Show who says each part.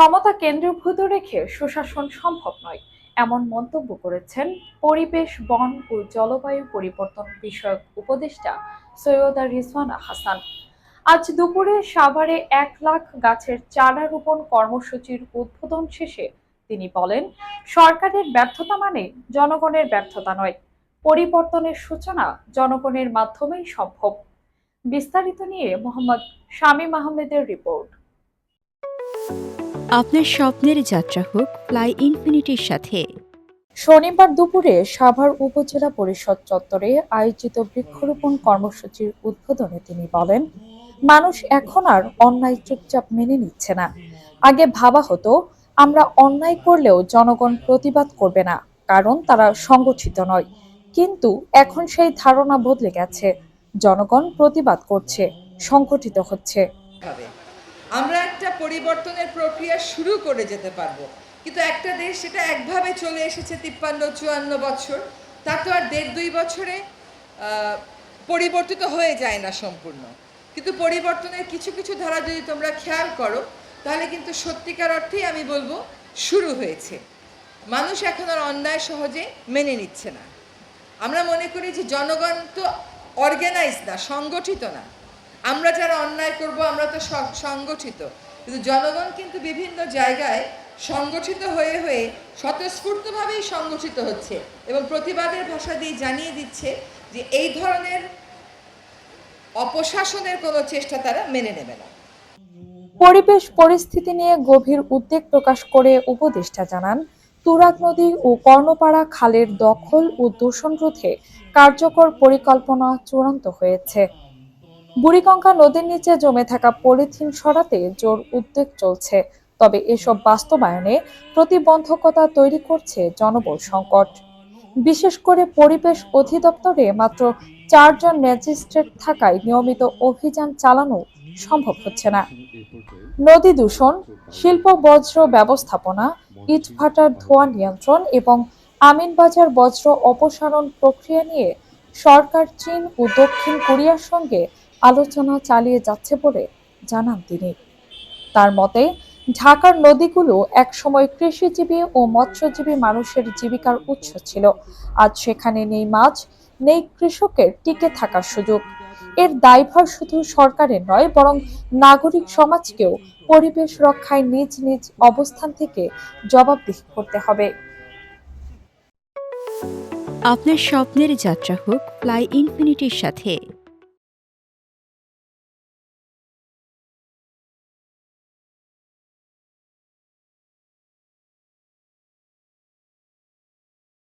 Speaker 1: ক্ষমতা কেন্দ্রীভূত রেখে সুশাসন সম্ভব নয়, এমন মন্তব্য করেছেন পরিবেশ, বন ও জলবায়ু পরিবর্তন বিষয়ক উপদেষ্টা সৈয়দা রিজওয়ানা হাসান। আজ দুপুরে সাভারে এক লাখ গাছের চারা রোপণ কর্মসূচির উদ্বোধন শেষে তিনি বলেন, সরকারের ব্যর্থতা মানে জনগণের ব্যর্থতা নয়, পরিবর্তনের সূচনা জনগণের মাধ্যমেই সম্ভব। বিস্তারিত নিয়ে মোহাম্মদ শামীম আহমেদের রিপোর্ট।
Speaker 2: আপনার স্বপ্নের যাত্রা হোক ফ্লাই ইনফিনিটির সাথে।
Speaker 1: শনিবার দুপুরে সাভার উপজেলা পরিষদ চত্বরে আয়োজিত বৃক্ষরোপণ কর্মসূচির উদ্বোধনে তিনি বলেন মানুষ এখন আর অন্যায় চুপচাপ মেনে নিচ্ছে না। আগে ভাবা হতো আমরা অন্যায় করলেও জনগণ প্রতিবাদ করবে না কারণ তারা সংগঠিত নয়। কিন্তু এখন সেই ধারণা বদলে গেছে। জনগণ প্রতিবাদ করছে সংগঠিত হচ্ছে।
Speaker 3: আমরা পরিবর্তনের প্রক্রিয়া শুরু করে যেতে পারব। কিন্তু একটা দেশ সেটা একভাবে চলে এসেছে তিপ্পান্ন, চুয়ান্ন বছর, তা তো আর দেড়, দুই বছরে পরিবর্তিত হয়ে যায় না সম্পূর্ণ। কিন্তু পরিবর্তনের কিছু কিছু ধারা যদি তোমরা খেয়াল করো, তাহলে কিন্তু সত্যিকার অর্থেই আমি বলব শুরু হয়েছে। মানুষ এখন আর অন্যায় সহজে মেনে নিচ্ছে না। আমরা মনে করি যে জনগণ তো অর্গানাইজ না, সংগঠিত না। আমরা যারা অন্যায় করব, আমরা তো সংগঠিত। কিন্তু জনগণ কিন্তু বিভিন্ন জায়গায় সংগঠিত হয়ে হয়ে স্বতঃস্ফূর্তভাবেই সংগঠিত হচ্ছে এবং প্রতিবাদের ভাষা দিয়ে জানিয়ে দিচ্ছে যে এই ধরনের অপশাসনের কোনো চেষ্টা তারা মেনে নেবে না।
Speaker 1: পরিবেশ পরিস্থিতি নিয়ে গভীর উদ্বেগ প্রকাশ করে উপদেষ্টা জানান, তুরাগ নদী ও কর্ণপাড়া খালের দখল ও দূষণ রোধে কার্যকর পরিকল্পনা চূড়ান্ত হয়েছে। বুড়িগঙ্গা নদীর নিচে জমে থাকা পলিথিন সরাতে জোর উদ্যোগ চলছে। তবে এসব বাস্তবায়নে প্রতিবন্ধকতা তৈরি করছে জনবল সংকট। বিশেষ করে পরিবেশ অধিদপ্তরে মাত্র চারজন ম্যাজিস্ট্রেট থাকায় নিয়মিত অভিযান চালানো সম্ভব হচ্ছে না। নদী দূষণ, শিল্প বজ্র ব্যবস্থাপনা, ইটভাটার ধোঁয়া নিয়ন্ত্রণ এবং আমিনবাজার বজ্র অপসারণ প্রক্রিয়া নিয়ে সরকার চীন ও দক্ষিণ কোরিয়ার সঙ্গে আলোচনা চালিয়ে যাচ্ছে বলে জানান তিনি। তার মতে, ঢাকার নদীগুলো একসময় কৃষিজীবী ও মৎস্যজীবী মানুষের জীবিকার উৎস ছিল। আজ সেখানে নেই মাছ, নেই কৃষকের টিকে থাকার সুযোগ। এর দায়ভার শুধু সরকারের নয়, বরং নাগরিক সমাজকেও পরিবেশ রক্ষায় নিজ নিজ অবস্থান থেকে জবাবদিহি করতে হবে।
Speaker 2: আপনার স্বপ্নের যাত্রা হোক, ফ্লাই ইনফিনিটির সাথে